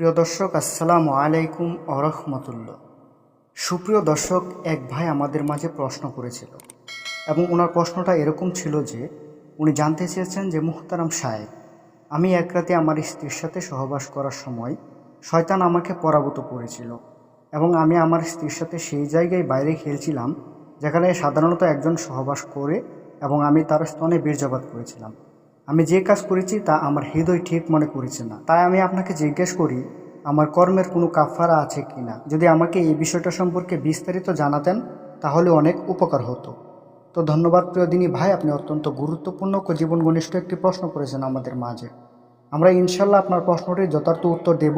প্রিয় দর্শক, আসসালামু আলাইকুম আরহামতুল্লাহ সুপ্রিয় দর্শক, এক ভাই আমাদের মাঝে প্রশ্ন করেছিল এবং ওনার প্রশ্নটা এরকম ছিল যে, উনি জানতে চেয়েছেন যে, মুহতারাম সাহেব, আমি এক রাতে আমার স্ত্রীর সাথে সহবাস করার সময় শয়তান আমাকে পরাভূত করেছিল এবং আমি আমার স্ত্রীর সাথে সেই জায়গায় বাইরে খেলছিলাম, যেখানে সাধারণত একজন সহবাস করে এবং আমি তার স্তনে বীর্যপাত করেছিলাম। আমি যে কাজ করেছি তা আমার হৃদয় ঠিক মনে করেছে না। তাই আমি আপনাকে জিজ্ঞেস করি, আমার কর্মের কোনো কাফারা আছে কি না? যদি আমাকে এই বিষয়টা সম্পর্কে বিস্তারিত জানাতেন, তাহলে অনেক উপকার হতো। তো ধন্যবাদ প্রিয় দিনী ভাই, আপনি অত্যন্ত গুরুত্বপূর্ণ জীবন ঘনিষ্ঠ একটি প্রশ্ন করেছেন আমাদের মাঝে। আমরা ইনশাল্লাহ আপনার প্রশ্নটির যথার্থ উত্তর দেব,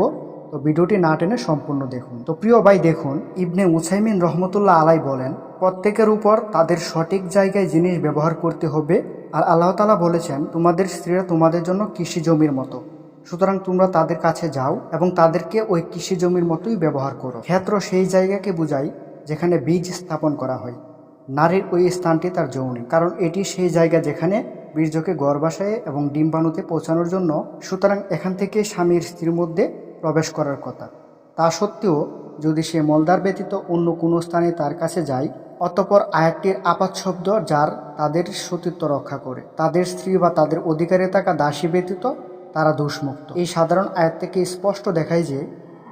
তো ভিডিওটি না টেনে সম্পূর্ণ দেখুন। তো প্রিয় ভাই, দেখুন, ইবনে উসাইমিন রহমতুল্লাহ আলাই বলেন, প্রত্যেকের উপর তাদের সঠিক জায়গায় জিনিস ব্যবহার করতে হবে আর আল্লাহ তালা বলেছেন, তোমাদের স্ত্রীরা তোমাদের জন্য কৃষি জমির মতো। সুতরাং তোমরা তাদের কাছে যাও এবং তাদেরকে ওই কৃষি জমির মতোই ব্যবহার করো। ক্ষেত্র সেই জায়গাকে বোঝায় যেখানে বীজ স্থাপন করা হয়। নারীর ওই স্থানটি তার যৌনি কারণ এটি সেই জায়গা যেখানে বীর্যকে গর্ভাশয়ে এবং ডিম্বাণুতে পৌঁছানোর জন্য সুতরাং এখান থেকে স্বামীর স্ত্রীর মধ্যে প্রবেশ করার কথা। তা সত্ত্বেও যদি সে মলদার ব্যতীত অন্য কোনো স্থানে তার কাছে যায়, অতপর আয়াতটির আপাত শব্দ যার তাদের সতীত্ব রক্ষা করে। তাদের স্ত্রী বা তাদের অধিকারে থাকা দাসী ব্যতীত তারা দোষমুক্ত। এই সাধারণ আয়াত থেকে স্পষ্ট দেখায় যে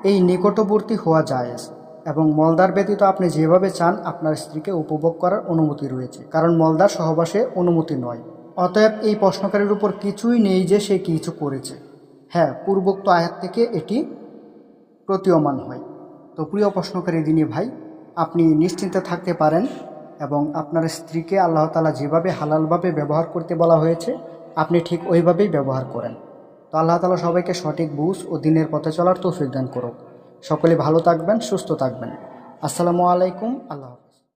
এই নিকটবর্তী হওয়া জায়েজ এবং মলদার ব্যতীত আপনি যেভাবে চান আপনার স্ত্রীকে উপভোগ করার অনুমতি রয়েছে, কারণ মলদার সহবাসে অনুমতি নয়। অতএব এই প্রশ্নকারীর উপর কিছুই নেই যে সে কিছু করেছে। হ্যাঁ পূর্বোক্ত আয়াত থেকে এটি প্রতীয়মান হয়। তো প্রিয় প্রশ্নকারী দিনী ভাই, আপনি নিশ্চিন্তে থাকতে পারেন এবং আপনার স্ত্রীকে আল্লাহ তালা যেভাবে হালালভাবে ব্যবহার করতে বলা হয়েছে, আপনি ঠিক ওইভাবেই ব্যবহার করেন। তো আল্লাহ তালা সবাইকে সঠিক বুঝ ও দিনের পথে চলার তৌফিক দান করুক। সকলে ভালো থাকবেন, সুস্থ থাকবেন। আসসালামু আলাইকুম, আল্লাহ।